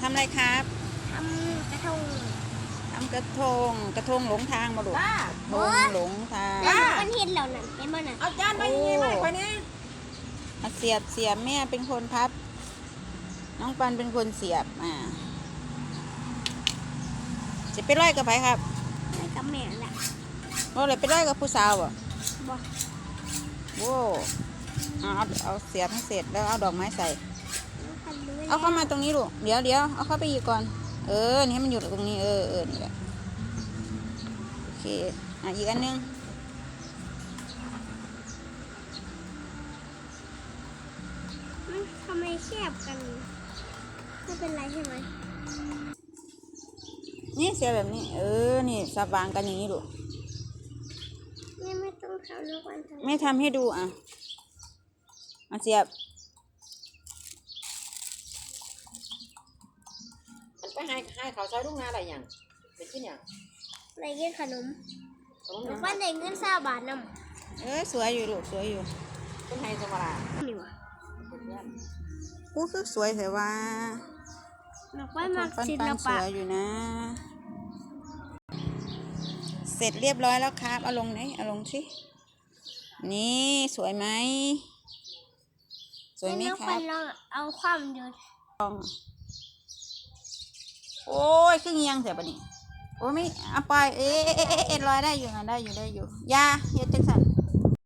ทำอะไรครับทำกระทงทำกระทง กระทงหลงทางมาลูกป้าทงหลงทาง แล้วหนูก็เห็นแล้วนั่นเห็นบ่นั่นเอาจานมายังไงมาคนนี้อะเสียบเสียบแม่เป็นคนพับ น้องปันเป็นคนเสียบอ่าจะไปร้อยกับไผครับแล้วกับแม่แหละเราเลยไปร้อยกับผู้สาวบ่บ่โว้เอาเอาเอาเสียบให้เสร็จแล้วเอาดอกไม้ใส่น้องพันรู้ เอาเข้ามาตรงนี้ลูก เดี๋ยวเดี๋ยวเอาเข้าไปอีกก่อน เออ นี่ให้มันอยู่ตรงนี้ เออเออนี่แหละโอเค อะ อีกอันหนึง มันทำไมแคบกัน ไม่เป็นไรใช่ไหม นี่เสียบแบบนี้ เออ นี่สับวางกันอย่างนี้ลูกแม่ไม่ต้องทำแล้ววันทำไม่ทำให้ดูอะอะเสียบ มันไป ให้ให้เขาใช้ลูกนาอะไรอย่างเป็นที่อย่างอะไรกินขนมขนมหนูยังว่าได้เงินซาบาทนเออสวยอยู่ลูกสวยอยู่เป็นไฮสมราำนี่วะอู้คือสวยแต่ว่าหนูว่ามักปันศิปัลนสปะวยอยู่นะ เสร็จเรียบร้อยแล้วครับ เอาลงไหนเอาลงสินี่สวยไหมสวยไหมแล้วคพัรันบลองเอาความดู โอ้ยขึ้นเงยังเสียปะนี่โอ้ยไม่เอาไปเอ๊ะเอ๊ะเอ๊ะเอ๊ะลอยได้อยู่นะได้อยู่ได้อยู่ยาเฮ็ดจังสัน